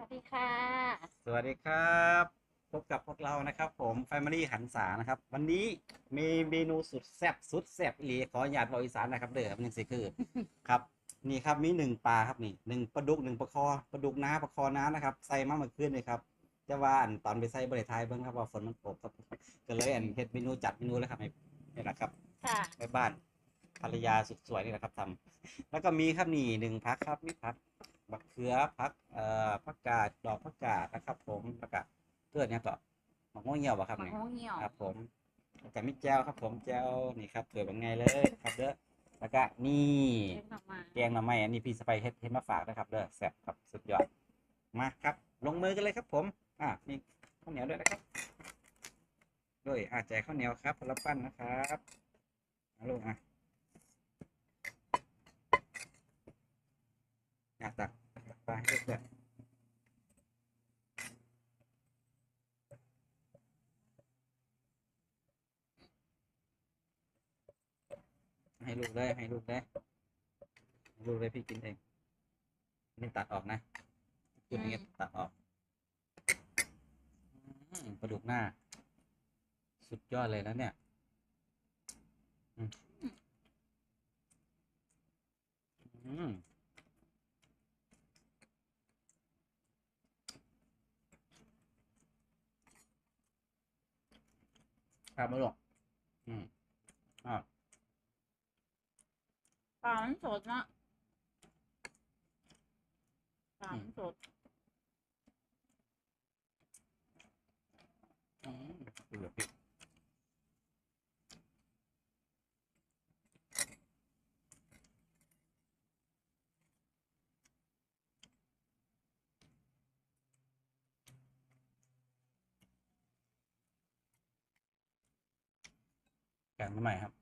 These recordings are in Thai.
วัสดีค่ะ สวัสดีครับ พบกับพวกเรานะครับ ผม Family หันษานะครับ วันนี้มีเมนูสุดแซ่บสุดแซ่บอีหลีขออนุญาตบอกอีสานนะครับเด้อมันยังสิคือ ครับ นี่ครับมีหนึ่งปลาครับนี่หนึ่งปลาดุกหนึ่งปลาคอปลาดุกน้าปลาคอน้านะครับใส่มาเมื่อคืนเลยครับแต่ว่าอันตอนไปใส่บริทายเบิ่งครับว่าฝนมันตกครับก็เลยอันเฮ็ดเมนูจัดเมนูแล้วครับให้นี่แหละครับค่ะแม่บ้านภรรยาสุดสวยนี่แหละครับทำแล้วก็มีครับนี่หนึ่งพักครับมีพัก บักเขือพักเอ่อพักกาดดอกพักกาดนะครับ ผมแล้วก็เพื่อนเนี่ยต่อมะม่วงเหี่ยวบ่ครับมะนี่ม่วงเหี่ยวครับ ผมแล้วก็มีแจ้วครับ ผมแจ้วนี่ครับเถื่อเป็นไงเลยครับเด้อแล้วก็นี่ เล็กออกมาแกงหน่อไม้อันนี้พี่สไปเฮ็ดเฮ็ดมาฝากนะครับเด้อแซ่บครับสุดยอดมาครับ ลงมือกันเลยครับผม อะมีข้าวเหนียวด้วยนะครับด้วยอะแจกข้าวเหนียวครับพลปั้นนะครับเอาลูกอะอยากตัก ตักไปให้เพื่อนให้ลูกเลยให้ลูกเลยลูกเลยพี่กินเองนี่ตัดออกนะพูดอย่างเงี้ยตัดออกอืมปลาดุกหน้า สุดยอดเลยนะเนี่ยอืม ครับมาลูกอืมอ่าปลามันสดนะปลามันสด อืมดูแบบพี่แกงมาใหม่ครับ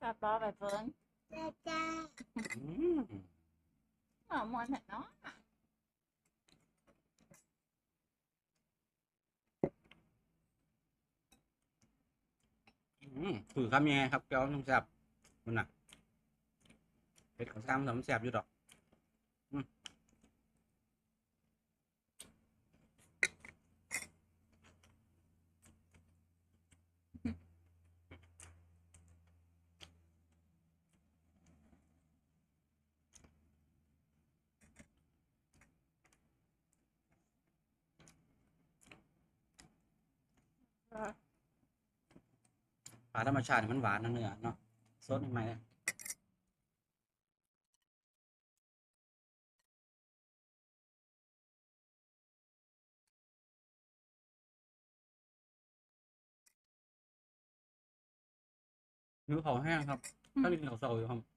ปลาปอไปเฟิร์นอื มอนเนาะถือคำยังไงครับเจ้าน้ำแซ่บมันน่ะเป็ดของซ้ำน้ำแซ่บอยู่ดอก ปลาธรรมชาตินี่มันหวานนะเนื้อเนาะสดใหม่ๆเลยหิวเขาวแห้งครับถ้ากินเขาวเสาอยู่ครับ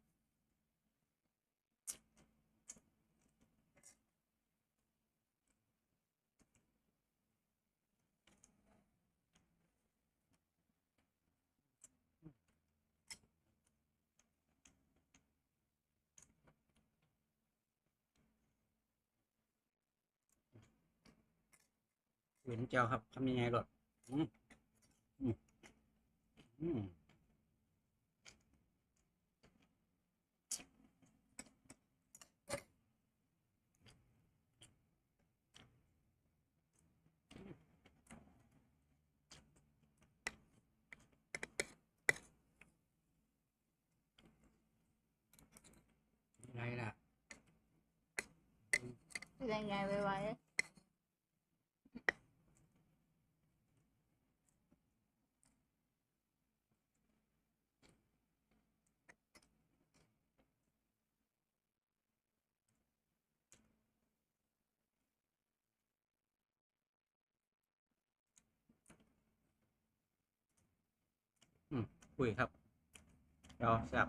เห็นเจ้าครับทำยังไงรถอืมอืมอืมอะไรล่ะเป็นยังไงไว้ๆ hủy hợp rồi sạc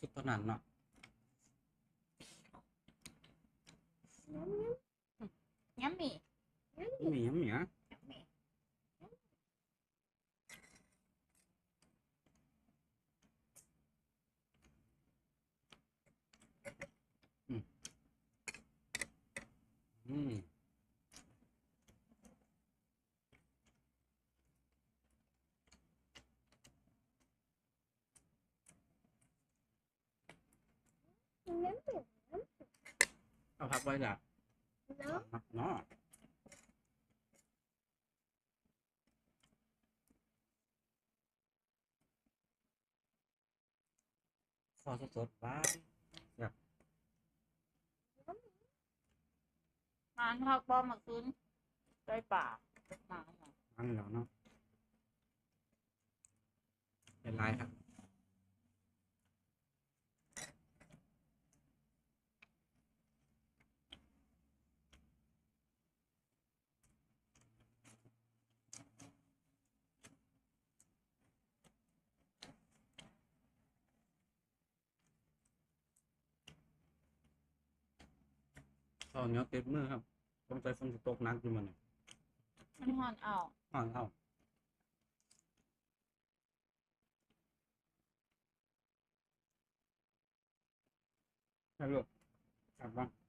chút tốt nản nọ วแซ่บสุดเท่านั้นเนาะ ยัมมี่ มีหยังมีหยัง ยัมมี่ อืม เอา พักไว้ละเนาะซอสสดๆบ้างงานเขาบอมาคืนได้ป่ามาหน่อยอันแล้วเนาะเป็นไรครับ ตอนนี้ติดมือครับต้องใจฝนจะตกหนักอยู่มันเนี่ยมันหอนเอาอ่อนเอาให้ลูกกลับบ้าน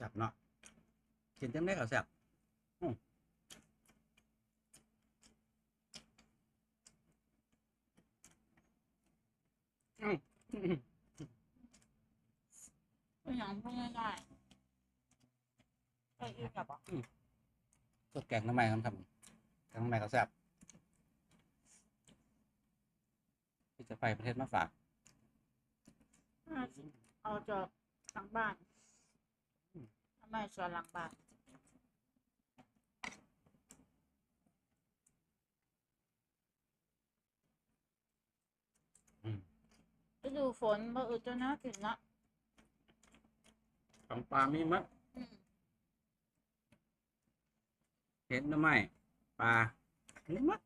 จับเนาะกินจังได้ก็แซ่บอืมอืมเป็นอย่างพูดง่ายๆไปอีกกับอะสดแกงน้ำมันครับทำแกงน้ำมันก็แซ่บที่จะไปประเทศมาฝากเอาจากหลังบ้านทำ ไมสวนหลังบ้านอืมฤดูฝนบ่อืดตัวนะถึงเนาะของปลามีมัดอืมเห็ดหน้ำไม้ปลามีมัด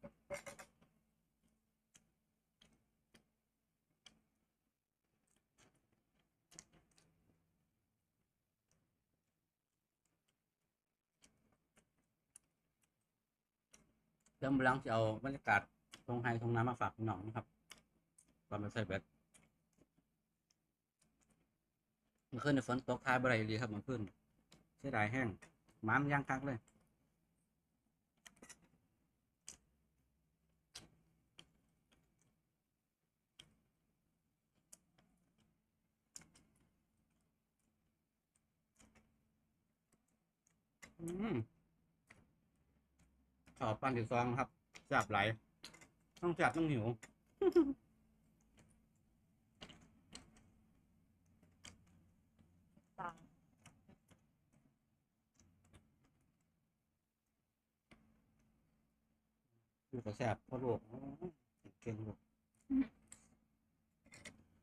เติมพลังจะเอาบรรยากาศตรงไฮตรงน้ำมาฝากพี่น้องนะครับตอนมาใส่เบ็ดเมื่อคืนในฝนตกท้ายบ่ไรเลยครับเมื่อคืนเสียดายแห้งมันย่างคักเลยอืม ขอปันถึงซองครับจับไหลต้องจับต้องหิวตังอยู่กับแสบเพราะลูกอื้อเก่งลูก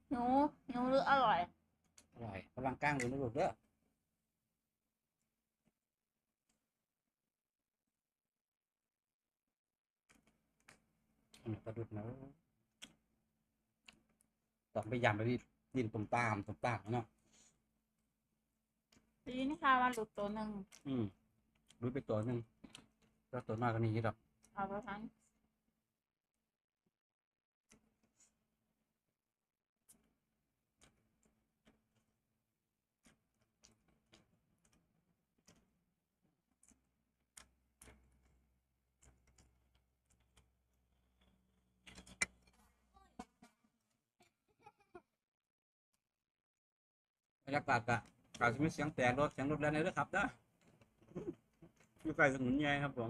หนูหนูหรืออร่อย อร่อยกำลังก้างอยู่นะลูกเด้อ มปลาดุกนะต้องไปยำไปดิดินตุ่มตามตุ่มตามเนาะดีนี่ค่ะว่าหลุดตัวหนึ่งอืมรู้ไปตัวหนึ่งแล้วตัวน้อยก็นี่ดอกเอาไปทั้ง รรยากาศกะกาจะมีเสียงแตกรถเสียงรถแล่นในด้วยครับนะอยู่ใกล้สนนใหญ่ครับผม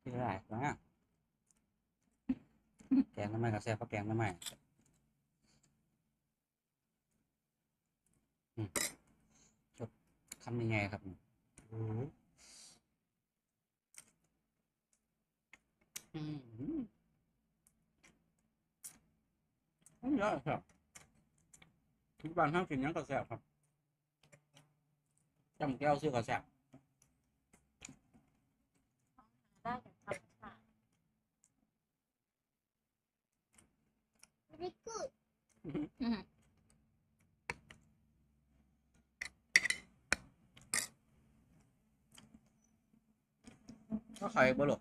ที่ไรนะแกงน้ำมันกับแซ่บเพราะแกงน้ำมันอืมจบคำยังไงครับอืมอืมอืมอืมเยอะครับ ทุกบ้านห้างกินหยังก็แซ่บครับจำแก้วซื้อก็แซ่บได้จากธรรมชาติ Very good. อืมก็ไข่บ่หรอก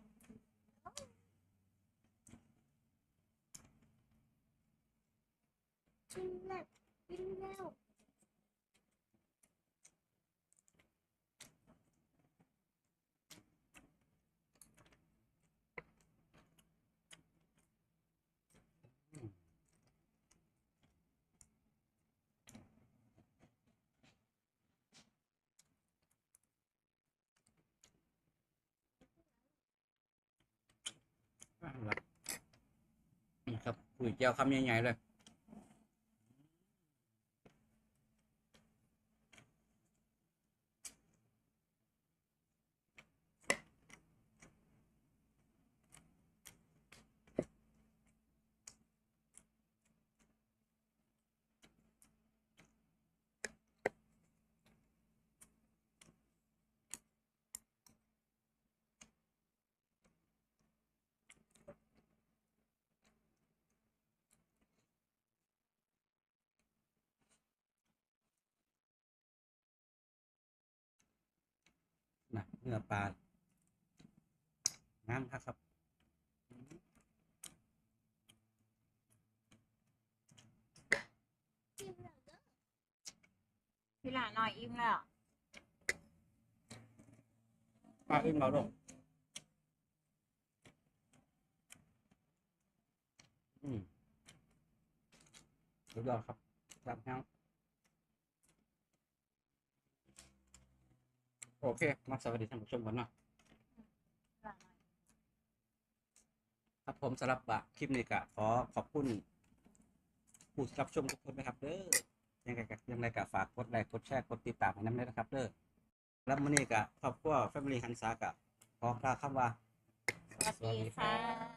กินแล้วกินแล้ว คุยเจียวคำใหญ่ๆเลย นะเนื้อปลางามครับครับกินแล้วเด้อพี่หลานหน่อยอิ่มแล้วปลาอึ้งเราลงอืมสุดยอดครับจับแห้ง โอเค มาสวัสดีท่านผู้ชมก่อนเนาะครับผมสำหรับคลิปนี้ก็ขอขอบคุณผู้รับชมทุกคนนะครับเด้อยังไงก็ยังไงก็ฝากกดไลค์กดแชร์กดติดตามให้น้ำด้วยนะครับเด้อแล้วมื้อนี้ก็ครอบครัว Family หันษากะขอกล่าคำว่า สวัสดีค่ะ